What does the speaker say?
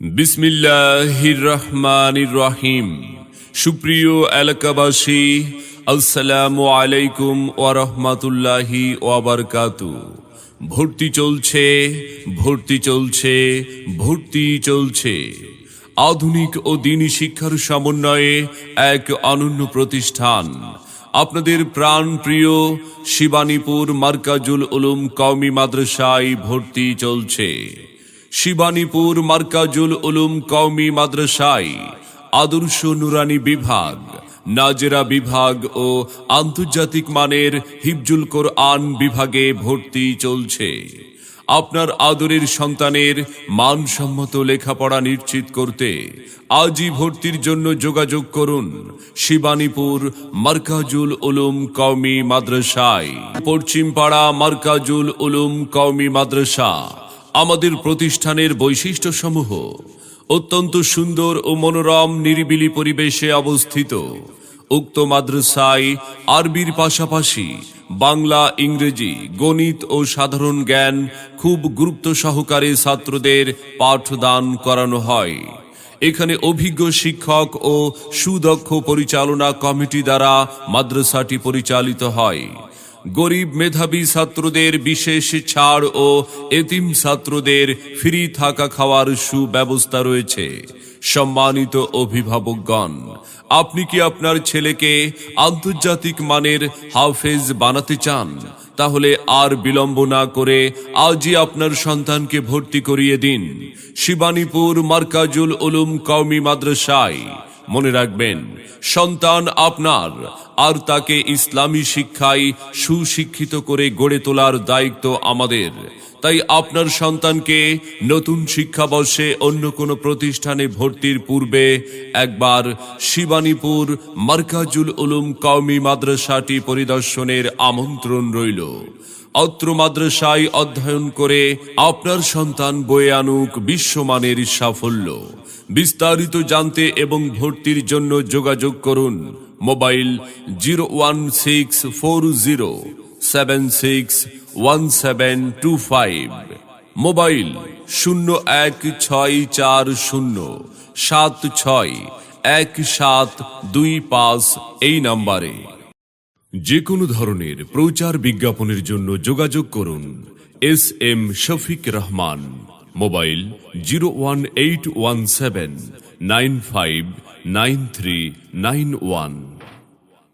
বিসমিল্লাহির রহমানির রহিম সুপ্রিয় এলাকাবাসী, আসসালামু আলাইকুম ওয়া রাহমাতুল্লাহি ওয়া বারাকাতু। ভর্তি চলছে ভর্তি চলছে ভর্তি চলছে। আধুনিক ও দিনী শিক্ষার সমন্বয়ে এক অনন্য প্রতিষ্ঠান। আপনাদের প্রাণ প্রিয় শিবানীপুর মার্কাজুল উলুম কওমি মাদ্রাসায় ভর্তি চলছে। শিবানীপুর মার্কাজুল উলুম কওমি মাদ্রাসায় আদর্শ নুরানি বিভাগ, নাজেরা বিভাগ ও আন্তর্জাতিক মানের হিফজুল কোরআন বিভাগে ভর্তি চলছে। আপনার আদরের সন্তানের মানসম্মত লেখাপড়া নিশ্চিত করতে আজই ভর্তির জন্য যোগাযোগ করুন শিবানীপুর মার্কাজুল উলুম কওমি মাদ্রাসায়। পশ্চিমপাড়া মার্কাজুল উলুম কওমি মাদ্রাসা আমাদের প্রতিষ্ঠানের বৈশিষ্ট্যসমূহ অত্যন্ত সুন্দর ও মনোরম নিরিবিলি পরিবেশে অবস্থিত। উক্ত মাদ্রাসায় আরবির পাশাপাশি বাংলা, ইংরেজি, গণিত ও সাধারণ জ্ঞান খুব গুরুত্ব সহকারে ছাত্রদের পাঠদান করানো হয়। এখানে অভিজ্ঞ শিক্ষক ও সুদক্ষ পরিচালনা কমিটি দ্বারা মাদ্রাসাটি পরিচালিত হয়। গরিব মেধাবী ছাত্রদের বিশেষ ছাড় ও এতিম ছাত্রদের ফ্রি থাকা খাওয়ার সুব্যবস্থা রয়েছে। সম্মানিত অভিভাবকগণ, আপনি কি আপনার ছেলেকে আন্তর্জাতিক মানের হাফেজ বানাতে চান? তাহলে আর বিলম্ব না করে আজই আপনার সন্তানকে ভর্তি করিয়ে দিন। শিবানীপুর মার্কাজুল উলুম কওমি মাদ্রাসায় মনে রাখবেন সন্তান আপনার আর তাকে ইসলামী শিক্ষায় সুশিক্ষিত করে গড়ে তোলার দায়িত্ব আমাদের। তাই আপনার সন্তানকে নতুন শিক্ষাবর্ষে অন্য কোনো প্রতিষ্ঠানে ভর্তির পূর্বে একবার শিবানীপুর মার্কাজুল উলুম কওমি মাদ্রাসাটি পরিদর্শনের আমন্ত্রণ রইল। অত্র মাদ্রাসায় অধ্যয়ন করে আপনার সন্তান বয়ে আনুক বিশ্বমানের সাফল্য। বিস্তারিত জানতে এবং ভর্তির জন্য যোগাযোগ করুন mobile zero one six four zero seven six one seven two five mobile শূন্য এক ছয় চার শূন্য সাত ছয় এক সাত দুই পাঁচ এই নাম্বারে। যে কোনো ধরনের প্রচার বিজ্ঞাপনের জন্য যোগাযোগ করুন S M Shafiq Rahman mobile zero one eight one seven nine five nine three nine one